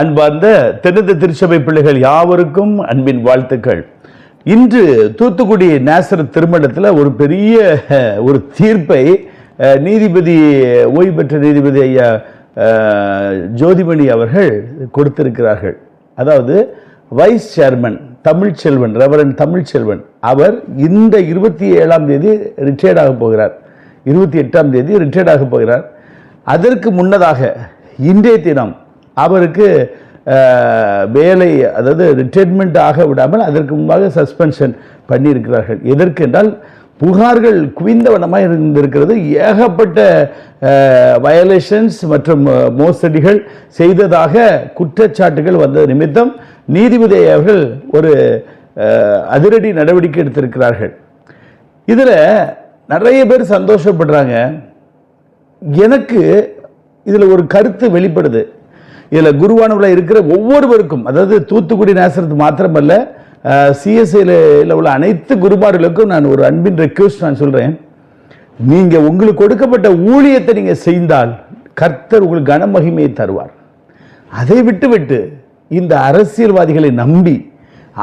அன்பார்ந்த தென்னந்த திருச்சபை பிள்ளைகள் யாவருக்கும் அன்பின் வாழ்த்துக்கள். இன்று தூத்துக்குடி நேசர் திருமணத்தில் ஒரு பெரிய ஒரு தீர்ப்பை நீதிபதி ஓய்வு பெற்ற நீதிபதி ஐயா ஜோதிமணி அவர்கள் கொடுத்திருக்கிறார்கள். அதாவது vice chairman Tamilselvan reverend Tamilselvan அவர் இந்த இருபத்தி ஏழாம் தேதி ரிட்டையர்ட் ஆக போகிறார். இருபத்தி எட்டாம் தேதி ரிட்டையர்ட் ஆக போகிறார். அதற்கு முன்னதாக இன்றைய தினம் அவருக்கு வேலை அதாவது ரிட்டையர்மெண்ட் ஆக விடாமல் அதற்கு முன்பாக சஸ்பென்ஷன் பண்ணியிருக்கிறார்கள். எதற்கு என்றால் புகார்கள் குவிந்தவனமாக இருந்திருக்கிறது. ஏகப்பட்ட வயலேஷன்ஸ் மற்றும் மோசடிகள் செய்ததாக குற்றச்சாட்டுகள் வந்த நிமித்தம் நீதிபதி அவர்கள் ஒரு அதிரடி நடவடிக்கை எடுத்திருக்கிறார்கள். இதில் நிறைய பேர் சந்தோஷப்படுறாங்க. எனக்கு இதில் ஒரு கருத்து வெளிப்படுது. இதில் குருவானவில் இருக்கிற ஒவ்வொருவருக்கும் அதாவது தூத்துக்குடி நேசரத்து மாத்திரமல்ல சிஎஸ்ஐயில் உள்ள அனைத்து குருமார்களுக்கும் நான் ஒரு அன்பின் ரெக்வஸ்ட் நான் சொல்கிறேன் நீங்கள் உங்களுக்கு கொடுக்கப்பட்ட ஊழியத்தை நீங்கள் செய்தால் கர்த்தர் உங்களுக்கு கனமகிமையை தருவார். அதை விட்டு விட்டு இந்த அரசியல்வாதிகளை நம்பி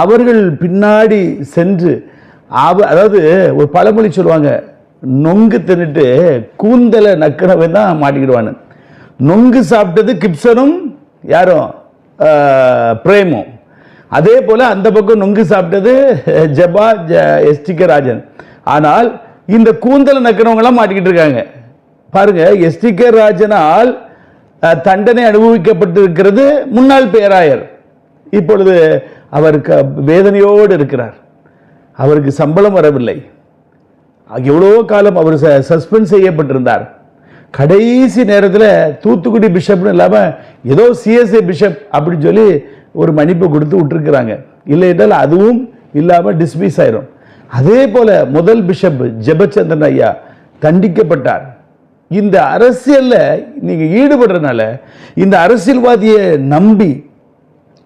அவர்கள் பின்னாடி சென்று அவ அதாவது ஒரு பழமொழி சொல்லுவாங்க நொங்கு தின்னுட்டு கூந்தலை நக்கிறவன் தான் மாட்டிக்கிடுவானு. நொங்கு சாப்பிட்டது கிப்சனும் யாரும் பிரேமும் அதே போல் அந்த பக்கம் நொங்கு சாப்பிட்டது ஜபா எஸ்டிகே ராஜன். ஆனால் இந்த கூந்தலை நக்கிறவங்களாம் மாட்டிக்கிட்டு இருக்காங்க. பாருங்க எஸ்டிகே ராஜனால் தண்டனை அனுபவிக்கப்பட்டிருக்கிறது முன்னாள் பேராயர். இப்பொழுது அவர் க- வேதனையோடு இருக்கிறார். அவருக்கு சம்பளம் வரவில்லை. எவ்வளோ காலம் அவர் சஸ்பெண்ட் செய்யப்பட்டிருந்தார். கடைசி நேரத்தில் தூத்துக்குடி பிஷப்னு இல்லாமல் ஏதோ சிஎஸ்ஐ பிஷப் அப்படின்னு சொல்லி ஒரு மன்னிப்பு கொடுத்து விட்டுருக்குறாங்க. இல்லை என்றால் அதுவும் இல்லாமல் டிஸ்மிஸ் ஆயிரும். அதே போல் முதல் பிஷப் ஜெபச்சந்திரன் ஐயா தண்டிக்கப்பட்டார். இந்த அரசியலில் நீங்கள் ஈடுபடுறதுனால இந்த அரசியல்வாதியை நம்பி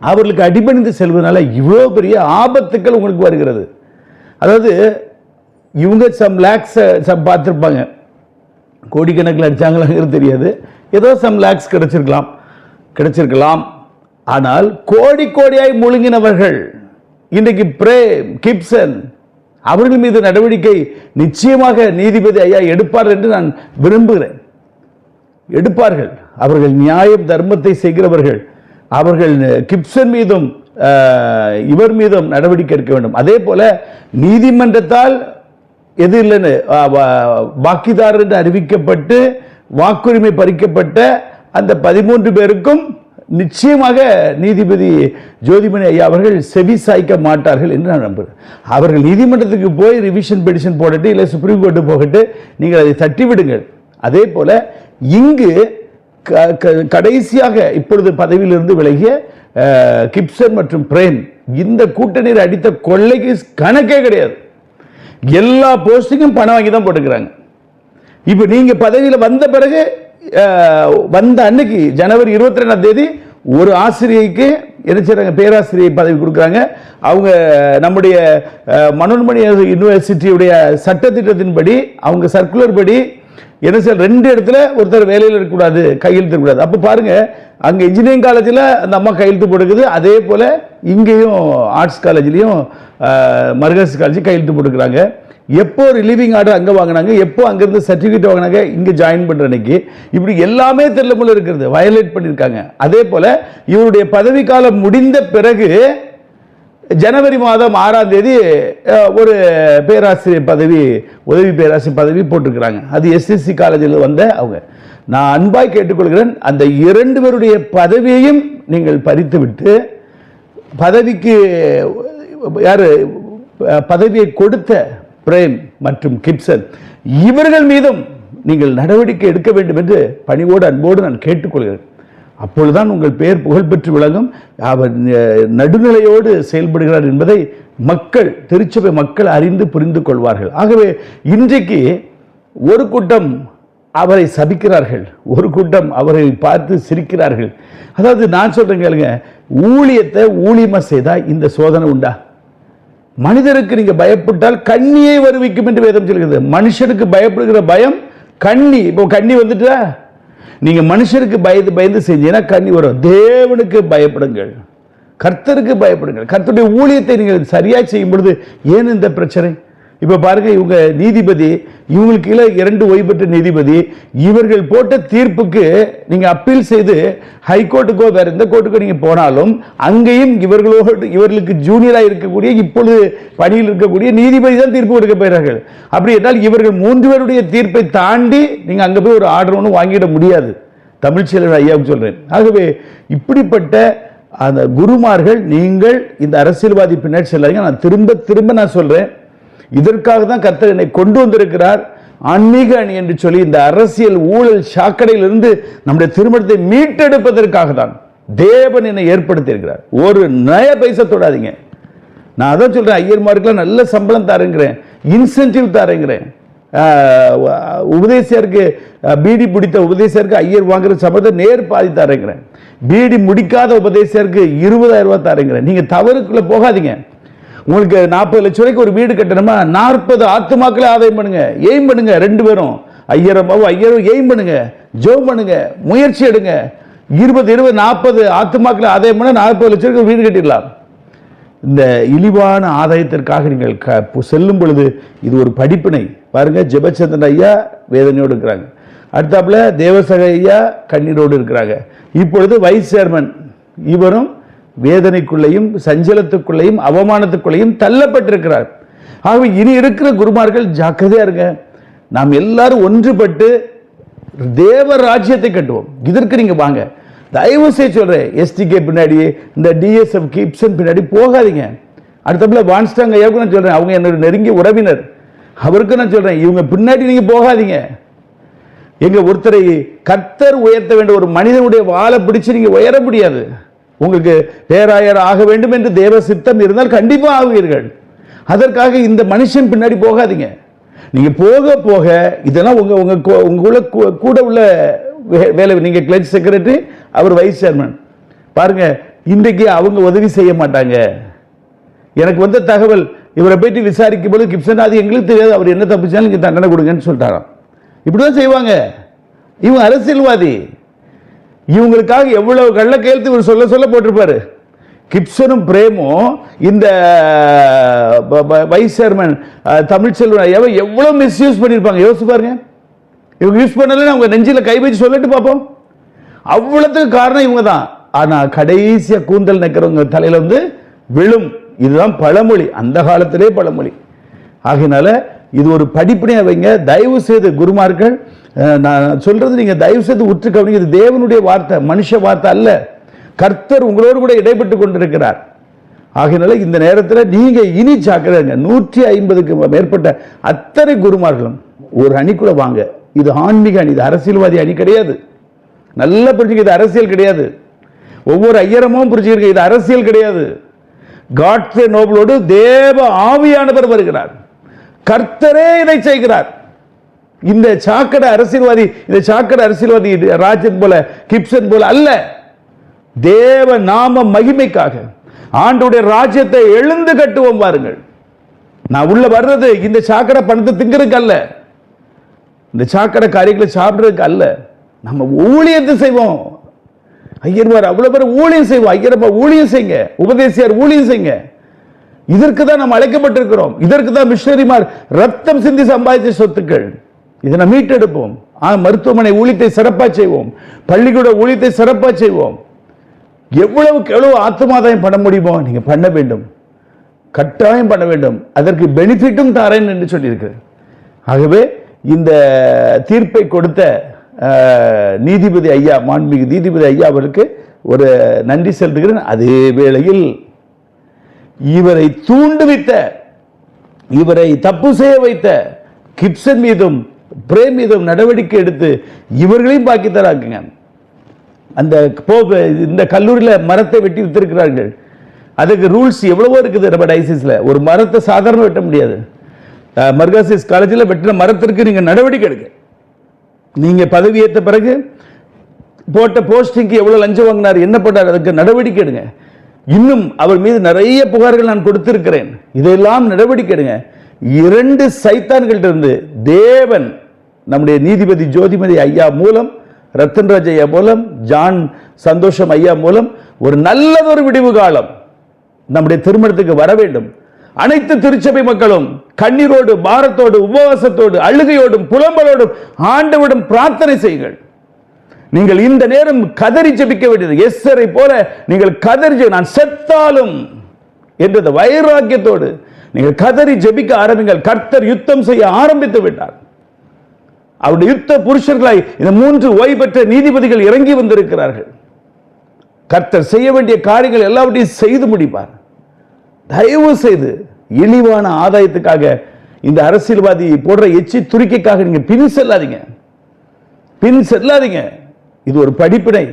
அவர்களுக்கு அடிபணிந்து செல்வதனால இவ்வளோ பெரிய ஆபத்துக்கள் உங்களுக்கு வருகிறது. அதாவது இவங்க சம் லேக்ஸை சம் பார்த்துருப்பாங்க. கோடிக்கணக்கில் அடித்தாங்களாங்கிறது தெரியாது. ஏதோ சம் லேக்ஸ் கிடைச்சிருக்கலாம். கிடைச்சிருக்கலாம். ஆனால் கோடி கோடியாய் முழுங்கினவர்கள் இன்றைக்கு பிரேம் கிப்சன் அவர்கள் மீது நடவடிக்கை நிச்சயமாக நீதிபதி ஐயா எடுப்பார் என்று நான் விரும்புகிறேன். எடுப்பார்கள். அவர்கள் நியாயம் தர்மத்தை செய்கிறவர்கள். அவர்கள் கிப்சன் மீதும் இவர் மீதும் நடவடிக்கை எடுக்க வேண்டும். அதே போல நீதிமன்றத்தால் எது இல்லைன்னு வாக்கிதாரர் என்று அறிவிக்கப்பட்டு வாக்குரிமை பறிக்கப்பட்ட அந்த பதிமூன்று பேருக்கும் நிச்சயமாக நீதிபதி ஜோதிமணி ஐயா அவர்கள் செவி சாய்க்க மாட்டார்கள் என்று நான் நம்புகிறேன் அவர்கள் நீதிமன்றத்துக்கு போய் ரிவிஷன் பெடிஷன் போடட்டு இல்லை சுப்ரீம் கோர்ட்டு போகட்டு நீங்கள் அதை தட்டிவிடுங்கள். அதே போல இங்கு க- க- கடைசியாக இப்பொழுது பதவியிலிருந்து விலகிய கிப்சன் மற்றும் பிரேம் இந்த கூட்டணியில் அடித்த கொள்ளைக்கு கணக்கே கிடையாது. எல்லா போஸ்டிங்கும் பணம் வாங்கி தான் போட்டுக்கிறாங்க. இப்போ நீங்கள் பதவியில் வந்த பிறகு வந்த அன்னைக்கு ஜனவரி இருபத்தி ரெண்டாம் தேதி ஒரு ஆசிரியைக்கு என்ன செய்கிறாங்க பேராசிரியை பதவி கொடுக்குறாங்க. அவங்க நம்முடைய மனோன்மணி யூனிவர்சிட்டியுடைய சட்டத்திட்டத்தின்படி அவங்க சர்க்குலர் படி என்ன சார் ரெண்டு இடத்துல ஒருத்தர் வேலையில் இருக்கக்கூடாது கையெழுத்து இருக்கக்கூடாது. அப்போ பாருங்க அங்கே இன்ஜினியரிங் காலேஜில் அந்த அம்மா கையெழுத்து போட்டுக்குது. அதே போல் இங்கேயும் ஆர்ட்ஸ் காலேஜ்லேயும் மர்கஸ் காலேஜ் கையெழுத்து போட்டுக்கிறாங்க. எப்போ ரிலீவிங் ஆர்டர் அங்கே வாங்கினாங்க எப்போ அங்கேருந்து சர்டிஃபிகேட் வாங்கினாங்க இங்கே ஜாயின் பண்ணுற அன்னைக்கு. இப்படி எல்லாமே தெரியல இருக்கிறது வயலேட் பண்ணியிருக்காங்க அதே போல் இவருடைய பதவிக்காலம் முடிந்த பிறகு ஜனவரி மாதம் ஆறாம் தேதி ஒரு பேராசிரியர் பதவி உதவி பேராசிரியர் பதவி போட்டிருக்கிறாங்க. அது எஸ்எஸ்சி காலேஜில் வந்த அவங்க. நான் அன்பாய் கேட்டுக்கொள்கிறேன் அந்த இரண்டு பேருடைய பதவியையும் நீங்கள் பறித்துவிட்டு பதவிக்கு யார் பதவியை கொடுத்த பிரேம் மற்றும் கிப்சன் இவர்கள் மீதும் நீங்கள் நடவடிக்கை எடுக்க வேண்டும் என்று பணிவோடு அன்போடு நான் கேட்டுக்கொள்கிறேன். அப்பொழுதுதான் உங்கள் பெயர் புகழ்பெற்று விளங்கும். அவர் நடுநிலையோடு செயல்படுகிறார் என்பதை மக்கள் திருச்சபை மக்கள் அறிந்து புரிந்து கொள்வார்கள். ஆகவே இன்றைக்கு ஒரு கூட்டம் அவரை சபிக்கிறார்கள். ஒரு கூட்டம் அவரை பார்த்து சிரிக்கிறார்கள். அதாவது நான் சொல்கிறேன் கேளுங்க ஊழியத்தை ஊழியமாக செய்தால் இந்த சோதனை உண்டா? மனிதருக்கு நீங்கள் பயப்பட்டால் கண்ணியை வருவிக்கும் என்று வேதம் சொல்கிறது. மனுஷனுக்கு பயப்படுகிற பயம் கண்ணி. இப்போ கண்ணி வந்துட்டா? நீங்க மனுஷருக்கு பயந்து பயந்து செஞ்சீங்கன்னா கண்ணி வரும். தேவனுக்கு பயப்படுங்கள். கர்த்தருக்கு பயப்படுங்கள். கர்த்தருடைய ஊழியத்தை நீங்கள் சரியா செய்யும் பொழுது ஏன் இந்த பிரச்சனை? இப்போ பாருங்க இவங்க நீதிபதி இவங்களுக்கு கீழே இரண்டு ஓய்வுபெற்ற நீதிபதி இவர்கள் போட்ட தீர்ப்புக்கு நீங்கள் அப்பீல் செய்து ஹைகோர்ட்டுக்கோ வேறு எந்த கோர்ட்டுக்கோ நீங்கள் போனாலும் அங்கேயும் இவர்களோடு இவர்களுக்கு ஜூனியராக இருக்கக்கூடிய இப்பொழுது பணியில் இருக்கக்கூடிய நீதிபதி தான் தீர்ப்பு கொடுக்க போகிறார்கள். அப்படி என்றால் இவர்கள் மூன்று பேருடைய தீர்ப்பை தாண்டி நீங்கள் அங்கே போய் ஒரு ஆர்டர் ஒன்றும் வாங்கிட முடியாது. தமிழ்ச்செல்வன் ஐயாவுக்கு சொல்கிறேன் ஆகவே இப்படிப்பட்ட அந்த குருமார்கள் நீங்கள் இந்த அரசியல்வாதி பின்னாடி செல்லாதீங்க. நான் திரும்ப திரும்ப நான் சொல்கிறேன் இதற்காக தான் கர்த்தர் என்னை கொண்டு வந்திருக்கிறார். ஆன்மீக அணி என்று சொல்லி இந்த அரசியல் ஊழல் சாக்கடையிலிருந்து நம்முடைய திருமணத்தை மீட்டெடுப்பதற்காக தான் தேவன் என்னை ஏற்படுத்தியிருக்கிறார். ஒரு நய பைசா தொடாதீங்க. நான் அதான் சொல்றேன் ஐயர்மாருக்குலாம் நல்ல சம்பளம் தரேங்கிறேன் இன்சென்டிவ் தரேங்கிறேன். உபதேசியாருக்கு உபதேசியருக்கு பீடி பிடித்த உபதேசியருக்கு ஐயர் வாங்குற சம்பளத்தை நேர் பாதி தரேங்கிறேன். பீடி முடிக்காத உபதேசியருக்கு இருபதாயிரம் ரூபாய் தரேங்கிறேன். நீங்கள் தவறுக்குள்ளே போகாதீங்க. உங்களுக்கு நாற்பது லட்சம் ரூபாய்க்கு ஒரு வீடு கட்டணுமா? நாற்பது ஆத்துமாக்களே ஆதாயம் பண்ணுங்க. எய்ம் பண்ணுங்க ரெண்டு பேரும். ஐயரமாவும் ஐயரும் எய்ம் பண்ணுங்க. ஜோம் பண்ணுங்க. முயற்சி எடுங்க. இருபது இருபது நாற்பது ஆத்துமாக்களை ஆதாயம் பண்ண நாற்பது லட்சம் ரூபாய்க்கு ஒரு வீடு கட்டிடலாம். இந்த இழிவான ஆதாயத்திற்காக நீங்கள் க- செல்லும் பொழுது இது ஒரு படிப்பினை. பாருங்க ஜெபச்சந்திரன் ஐயா வேதனையோடு இருக்கிறாங்க. அடுத்தாப்புல தேவசக ஐயா கண்ணீரோடு இருக்கிறாங்க. இப்பொழுது வைஸ் சேர்மன் இவரும் வேதனைக்குள்ளேயும் சஞ்சலத்துக்குள்ளேயும் அவமானத்துக்குள்ளேயும் தள்ளப்பட்டிருக்கிறார். ஆகவே இனி இருக்கிற குருமார்கள் ஜாக்கிரதையா இருங்க. நாம் எல்லாரும் ஒன்றுபட்டு தேவ ராஜ்யத்தை கட்டுவோம். இதற்கு நீங்க வாங்க. தயவு செய்து சொல்றேன் எஸ்டிகே பின்னாடி இந்த டிஎஸ்எஃப் கிப்சன் பின்னாடி போகாதீங்க. அடுத்தப்புல வான்ஸ்டாங் ஐயாவுக்கு நான் சொல்றேன். அவங்க என்னோட நெருங்கிய உறவினர். அவருக்கு நான் சொல்றேன் இவங்க பின்னாடி நீங்கள் போகாதீங்க. எங்க ஒருத்தரை கர்த்தர் உயர்த்த வேண்டிய ஒரு மனிதனுடைய வாழை பிடிச்சு நீங்கள் உயர முடியாது. உங்களுக்கு பேராயர் ஆக வேண்டும் என்று தேவ சித்தம் இருந்தால் கண்டிப்பாக ஆகுவீர்கள் அதற்காக இந்த மனுஷன் பின்னாடி போகாதீங்க. நீங்கள் போக போக இதெல்லாம் உங்கள் உங்கள் கூ- உங்களுக்குள்ள கூ- கூட உள்ள வே- வேலை நீங்கள் கிளர்ச் செக்ரட்டரி அவர் வைஸ் சேர்மன் பாருங்க இன்றைக்கு அவங்க உதவி செய்ய மாட்டாங்க. எனக்கு வந்த தகவல் இவரை போயிட்டு விசாரிக்கும் போது கிப்சன் அது எங்களுக்கு தெரியாது. அவர் என்ன தப்பிச்சாலும் நீங்கள் தண்டனை கொடுங்கன்னு சொல்லிட்டாராம். இப்படி தான் செய்வாங்க. இவங்க அரசியல்வாதி. இவங்களுக்காக எவ்வளவு கள்ள கேள்வி இவர் சொல்ல சொல்ல போட்டிருப்பாரு. கிப்சனும் பிரேமும் இந்த ப- வைஸ் சேர்மன் தமிழ்ச்செல்வன் ஐயாவை எவ்வளவு மிஸ்யூஸ் பண்ணியிருப்பாங்க யோசிச்சு பாருங்க. இவங்க யூஸ் பண்ணலன்னு அவங்க நெஞ்சில் கை வச்சு சொல்லிட்டு பார்ப்போம். அவ்வளோத்துக்கு காரணம் இவங்க தான் ஆனால் கடைசியாக கூந்தல் நிற்கிறவங்க தலையில் வந்து விழும். இதுதான் பழமொழி. அந்த காலத்திலே பழமொழி. ஆகினால இது ஒரு படிப்பினையா வைங்க. தயவு செய்து குருமார்கள் நான் சொல்றது நீங்க தயவு செய்து உற்று கவனிங்க. இது தேவனுடைய வார்த்தை மனுஷ வார்த்தை அல்ல. கர்த்தர் உங்களோடு கூட இடைப்பட்டு கொண்டிருக்கிறார். ஆகையினால இந்த நேரத்தில் நீங்க இனி ஜாக்கிரதைங்க. நூற்றி ஐம்பதுக்கு மேற்பட்ட அத்தனை குருமார்களும் ஒரு அணிக்குள்ள வாங்க. இது ஆன்மீக அணி இது அரசியல்வாதி அணி கிடையாது. நல்லா புரிஞ்சுக்க இது அரசியல் கிடையாது. ஒவ்வொரு ஐயரமும் புரிஞ்சுக்கிறீங்க இது அரசியல் கிடையாது. காட்ஸே நோபலோடு தேவ ஆவியானவர் வருகிறார். கர்த்தரே இதை செய்கிறார். இந்த சாக்கடை அரசியல்வாதி இந்த சாக்கடை அரசியல்வாதி ராஜன் போல கிப்சன் போல அல்ல. தேவ நாம மகிமைக்காக ஆண்டுடைய ராஜ்யத்தை எழுந்து கட்டுவோம் பாருங்கள் நான் உள்ள வர்றது இந்த சாக்கடை பணத்தை திங்கிறதுக்கு அல்ல. இந்த சாக்கடை காரியங்களை சாப்பிடுறதுக்கு அல்ல. நம்ம ஊழியத்தை செய்வோம். ஐயர்வார் அவ்வளவு பேர் ஊழியம் செய்வோம். ஐயரப்பா ஊழியம் செய்யுங்க. உபதேசியார் ஊழியம் செய்யுங்க. இதற்கு தான் நாம் அழைக்கப்பட்டிருக்கிறோம். இதற்கு தான் மிஷனரிமார் ரத்தம் சிந்தி சம்பாதிச்ச சொத்துக்கள். இதை நாம் மீட்டெடுப்போம். ஆ மருத்துவமனை ஊழியத்தை சிறப்பாக செய்வோம். பள்ளிக்கூட ஊழியத்தை சிறப்பாக செய்வோம். எவ்வளவுக்கு எவ்வளவு ஆத்மாதாயம் பண்ண முடியுமோ நீங்கள் பண்ண வேண்டும். கட்டாயம் பண்ண வேண்டும். அதற்கு பெனிஃபிட்டும் தரேன் என்று சொல்லியிருக்கிறேன் ஆகவே இந்த தீர்ப்பை கொடுத்த நீதிபதி ஐயா மாண்புமிகு நீதிபதி ஐயா அவருக்கு ஒரு நன்றி செலுத்துகிறேன். அதே வேளையில் இவரை தூண்டுவித்த இவரை தப்பு செய்ய வைத்த கிப்சன் மீதும் பிரேம் மீதும் நடவடிக்கை எடுத்து இவர்களையும் பாக்கி அந்த போ- இந்த கல்லூரியில் மரத்தை வெட்டி வித்திருக்கிறார்கள். அதுக்கு ரூல்ஸ் எவ்வளவோ இருக்குது நம்ம டைசிஸில். ஒரு மரத்தை சாதாரண வெட்ட முடியாது. மர்காசிஸ் காலேஜில் வெட்டின மரத்திற்கு நீங்க நடவடிக்கை எடுங்க. நீங்கள் பதவி ஏற்ற பிறகு போட்ட போஸ்டிங்க்கு எவ்வளோ லஞ்சம் வாங்கினார் என்ன பண்ணார் அதுக்கு நடவடிக்கை எடுங்க. இன்னும் அவர் மீது நிறைய புகார்கள் நான் கொடுத்திருக்கிறேன். இதெல்லாம் நடவடிக்கை எடுங்க இரண்டு சைத்தான்கள்ட்ட இருந்து தேவன் நம்முடைய நீதிபதி ஜோதிமதி ஐயா மூலம் ரத்தன்ராஜ் ஐயா மூலம் ஜான் சந்தோஷம் ஐயா மூலம் ஒரு நல்லதொரு விடிவு காலம் நம்முடைய திருமணத்துக்கு வர வேண்டும். அனைத்து திருச்சபை மக்களும் கண்ணீரோடு பாரத்தோடு உபவாசத்தோடு அழுகையோடும் புலம்பலோடும் ஆண்டவிடம் பிரார்த்தனை செய்யுங்கள். நீங்கள் இந்த நேரம் கதறி ஜெபிக்க வேண்டியது. எஸ்ஸரை போல நீங்கள் கதறி நான் செத்தாலும் என்ற வைராக்கியத்தோடு நீங்கள் கதறி ஜெபிக்க ஆரம்பிங்கள். கர்த்தர் யுத்தம் செய்ய ஆரம்பித்து விட்டார். அவருடைய யுத்த புருஷர்களாய் இந்த மூன்று ஓய்வு பெற்ற நீதிபதிகள் இறங்கி வந்திருக்கிறார்கள். கர்த்தர் செய்ய வேண்டிய காரியங்கள் எல்லாவற்றையும் செய்து முடிப்பார். தயவு செய்து இழிவான ஆதாயத்துக்காக இந்த அரசியல்வாதி போடுற எச்சி துருக்கிக்காக நீங்க பின் செல்லாதீங்க. பின் செல்லாதீங்க. இது ஒரு படிப்பினை.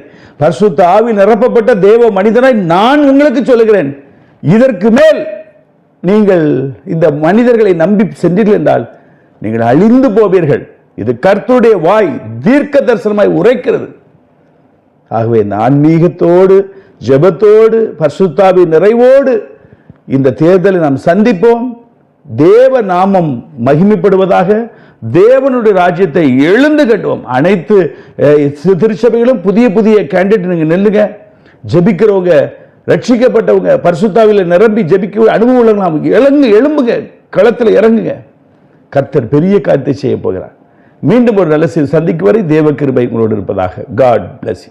பரிசுத்த ஆவி நிரப்பப்பட்ட தேவ மனிதனை நான் உங்களுக்கு சொல்லுகிறேன். இதற்கு மேல் நீங்கள் இந்த மனிதர்களை நம்பி சென்றீர்கள் என்றால் நீங்கள் அழிந்து போவீர்கள். இது கர்த்தருடைய வாய் தீர்க்க தரிசனமாய் உரைக்கிறது. ஆகவே இந்த ஆன்மீகத்தோடு ஜெபத்தோடு பர்சுத்தாவின் நிறைவோடு இந்த தேர்தலை நாம் சந்திப்போம். தேவ நாமம் மகிமைப்படுவதாக தேவனுடைய ராஜ்யத்தை எழுந்து கட்டுவோம். அனைத்து திருச்சபைகளும் புதிய புதிய கேண்டிடேட் நீங்கள் நெல்லுங்க. ஜெபிக்கிறவங்க ரட்சிக்கப்பட்டவங்க பரிசுத்தாவில் நிரம்பி ஜெபிக்க அனுபவம் உள்ளவங்க எழுங்க எழும்புங்க. களத்தில் இறங்குங்க. கர்த்தர் பெரிய காரியத்தை செய்ய போகிறார். மீண்டும் ஒரு நல்ல செய்தி சந்திக்கும் வரை தேவ கிருபை உங்களோடு இருப்பதாக. God plus